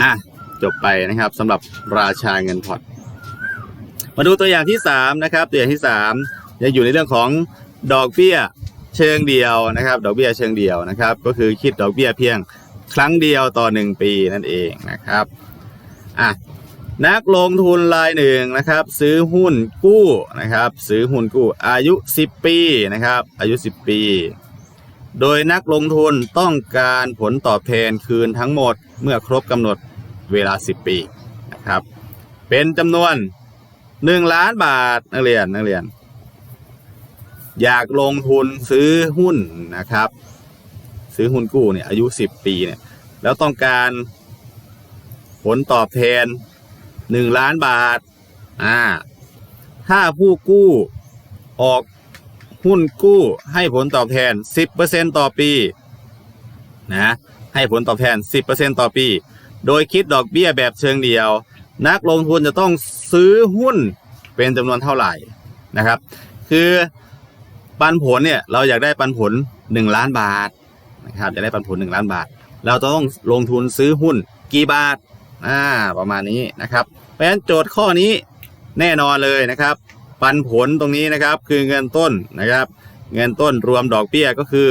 อะจบไปนะครับสำหรับราชาเงินผ่อนมาดูตัวอย่างที่สามนะครับตัวอย่างที่สามยังอยู่ในเรื่องของดอกเบี้ยเชิงเดียวนะครับ ดอกเบี้ยเชิงเดียวนะครับ ก็คือคิดดอกเบี้ยเพียงครั้งเดียวต่อหนึ่งปีนั่นเองนะครับอะนักลงทุนรายหนึ่งนะครับ ซื้อหุ้นกู้นะครับ ซื้อหุ้นกู้อายุ 10 ปีนะครับ อายุ 10 ปี โดยนักลงทุนต้องการผลตอบแทนคืนทั้งหมดเมื่อครบกำหนดเวลา 10 ปีนะครับ เป็นจำนวน 1 ล้านบาทนักเรียนนักเรียน อยากลงทุนซื้อหุ้นนะครับ ซื้อหุ้นกู้เนี่ยอายุ 10 ปีเนี่ยแล้วต้องการผลตอบแทน 1 ล้านบาทอ่าถ้าผู้กู้ออก หุ้นกู้ให้ผลตอบแทน 10%ต่อปีนะให้ผลตอบแทน 10%ต่อปี โดยคิดดอกเบี้ยแบบเชิงเดียว นักลงทุนจะต้องซื้อหุ้นเป็นจำนวนเท่าไหร่นะครับ คือปันผลเนี่ยเราอยากได้ปันผล 1 ล้านบาทนะครับอยากได้ปันผล 1 ล้านบาท เราจะต้องลงทุนซื้อหุ้นกี่บาทอ่าประมาณนี้นะครับ เพราะฉะนั้นโจทย์ข้อนี้แน่นอนเลยนะครับ ปันผลตรงนี้นะครับคือเงินต้นนะครับ เงินต้นรวมดอกเบี้ยก็คือ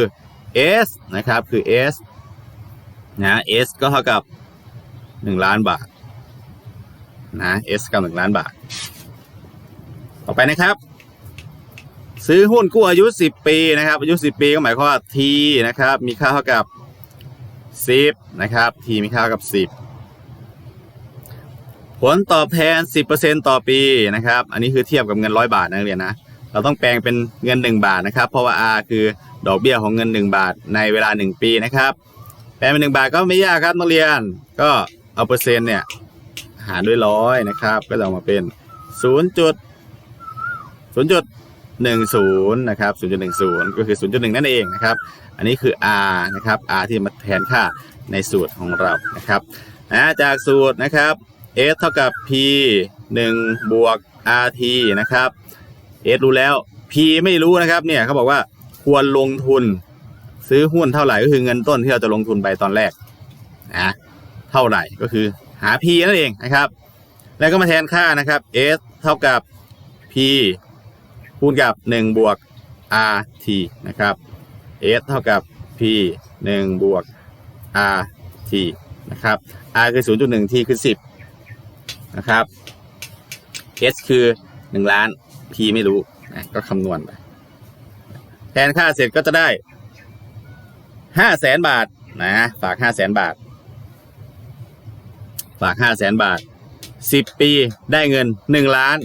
S นะครับคือ S นะ S ก็เท่ากับ 1 ล้านบาทนะ S กับ 1 ล้านบาท ต่อไปนะครับ ซื้อหุ้นกู้อายุ 10 ปีนะครับ อายุ 10 ปีก็หมายความว่า T นะครับ มีค่าเท่ากับ 10 นะครับ T มีค่าเท่ากับ 10 ผลตอบแทน 10%ต่อปีนะครับ อันนี้คือเทียบกับเงิน 100 บาทนะนักเรียนนะ เราต้องแปลงเป็นเงิน 1 บาทนะครับ เพราะว่า R คือดอกเบี้ยของเงิน 1 บาทในเวลา 1 ปีนะครับ แปลงเป็น1บาทก็ไม่ยากครับนักเรียน ก็เอาเปอร์เซ็นต์เนี่ยหารด้วยร้อยนะครับ ก็จะออกมาเป็น 0. จุด0จุด10นะครับ0.10 ก็คือ 0.1 นั่นเองนะครับ อันนี้คือ R นะครับ R ที่มาแทนค่าในสูตรของเรานะครับนะจากสูตรนะครับ S เท่ากับ P 1 บวก RT นะครับ S รู้แล้ว P ไม่รู้นะครับเนี่ยเขาบอกว่าควรลงทุนซื้อหุ้นเท่าไหร่ก็คือเงินต้นที่เราจะลงทุนไปตอนแรกนะเท่าไหร่ก็คือหา P นั่นเองนะครับ แล้วก็มาแทนค่านะครับ S เท่ากับ P คูณกับ 1 บวก RT นะครับ S เท่ากับ P 1 บวก RT นะครับ R คือ 0.1 T คือ 10 นะครับ S คือ 1 ล้าน P ไม่รู้นะก็คำนวณไปแทนค่าเสร็จก็จะได้5แสนบาทนะฝาก5แสนบาท ฝาก5แสนบาท10ปีได้เงิน1ล้าน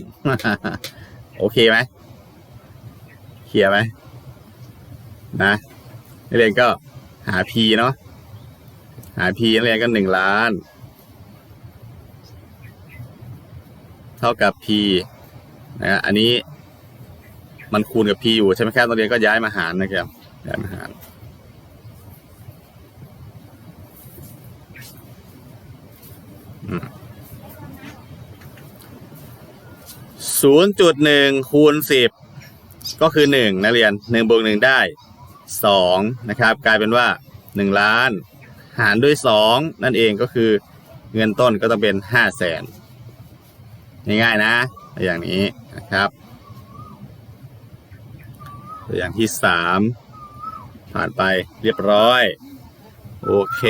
โอเคไหมเคลียไหมนะนักเรียนก็หา P เนาะหา P นักเรียนก็หนึ่งล้าน เท่ากับ P นะอันนี้มันคูณกับ P อยู่ใช่ไหมครับนักเรียนก็ย้ายมาหารนะครับย้ายมาหารศูนย์จุดหนึ่งคูณสิบก็คือหนึ่งนักเรียนหนึ่งบวกหนึ่งได้สองนะครับ กลายเป็นว่าหนึ่งล้าน หารด้วยสองนั่นเองก็คือเงินต้นก็ต้องเป็นห้าแสน ง่ายๆนะตัวอย่างนี้นะครับ ตัวอย่างที่สามผ่านไปเรียบร้อย โอเค